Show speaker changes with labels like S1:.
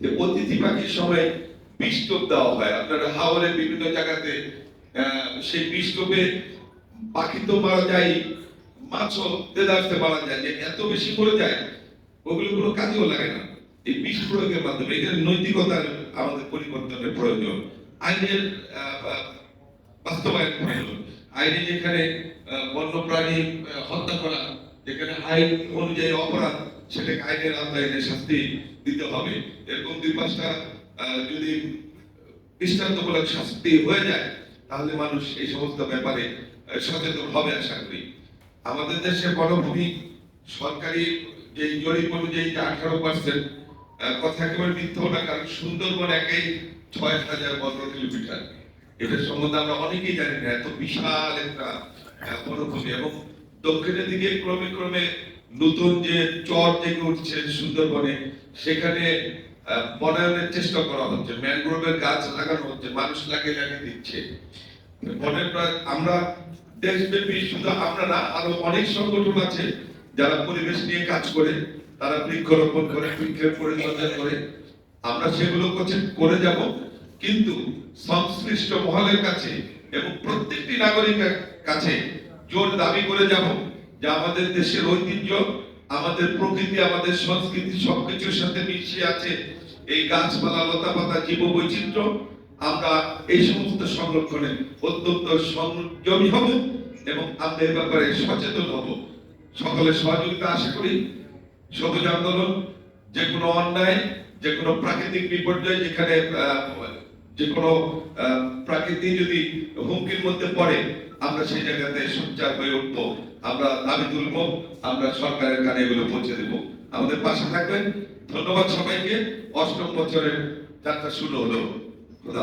S1: যে অতিথি পাখির সময় বিষ দেওয়া হয়। আপনারা হাওড়ের বিভিন্ন জায়গাতে সেই বিষ টোপে পাখি তো মারা যায়, মাছও তেদারতে মারা যায়, যে এত বেশি পড়ে যায়, ওগুলো কোনো কাজেও লাগে না। এই বিষ প্রয়োগের মাধ্যমে এখানে নৈতিকতার আমাদের পরিবর্তনের প্রয়োজন। আইনের বাস্তবায়ন প্রয়োজন। আইনে যেখানে বন্যপ্রাণী হত্যা করা যেখানে আইন অনুযায়ী অপরাধ, সেটাকে আইনের আওতায় এনে শাস্তি দিতে হবে। এরকম দুই পাঁচটা যদি দৃষ্টান্তমূলক শাস্তি হয়ে যায়, তাহলে মানুষ এই সমস্ত ব্যাপারে সচেতন হবে আশা করি। আমাদের দেশে বনভূমি সরকারি যে জরিপ অনুযায়ী যে আঠারো পার্সেন্ট কথা একেবারে মিথ্যা না কারণ সুন্দরবন একাই ছয় হাজার বর্গ কিলোমিটার। এটার সম্বন্ধে আমরা অনেকেই জানি না, এত বিশাল একটা বনভূমি এবং দক্ষিণের দিকে ক্রমে ক্রমে নতুন যে চর জেগে উঠছে সুন্দরবনে, সেখানে বনায়নের চেষ্টা করা হচ্ছে। ম্যানগ্রোভের গাছ লাগানো হচ্ছে, মানুষ লাগিয়ে লাগিয়ে দিচ্ছে। প্রায়- আমরা দেশব্যাপী শুধু আমরা না, আরও অনেক সংগঠন আছে যারা পরিবেশ নিয়ে কাজ করে, তারা বৃক্ষরোপণ করে, বৃক্ষের পরিচর্যা করে। আমরা সেগুলো করছে, করে যাব। কিন্তু সংশ্লিষ্ট মহলের কাছে এবং প্রত্যেকটি নাগরিকের কাছে জোর দাবি করে যাব যে আমাদের দেশের ঐতিহ্য, আমাদের প্রকৃতি, আমাদের সংস্কৃতি সবকিছুর সাথে মিশিয়ে আছে এই গাছপালা লতা পাতা জীব বৈচিত্র্য আমরা এই সমস্ত সংরক্ষণে অত্যন্ত সংযমী হব এবং আমরা এ ব্যাপারে সচেতন হব। সকলের সহযোগিতা আশা করি, সবুজ আন্দোলন, যে কোনো অন্যায়, যে কোনো প্রাকৃতিক বিপর্যয় যেখানে যে কোনো প্রাকৃতিক যদি হুমকির মধ্যে পড়ে, আমরা সেই জায়গাতে সোচ্চার হয়ে উঠবো। আমরা দাবি তুলবো, আমরা সরকারের কানে এগুলো পৌঁছে দেব। আমাদের পাশে থাকবেন। ধন্যবাদ সবাইকে। অষ্টম বছরের যাত্রা শুরু হলো। খুদা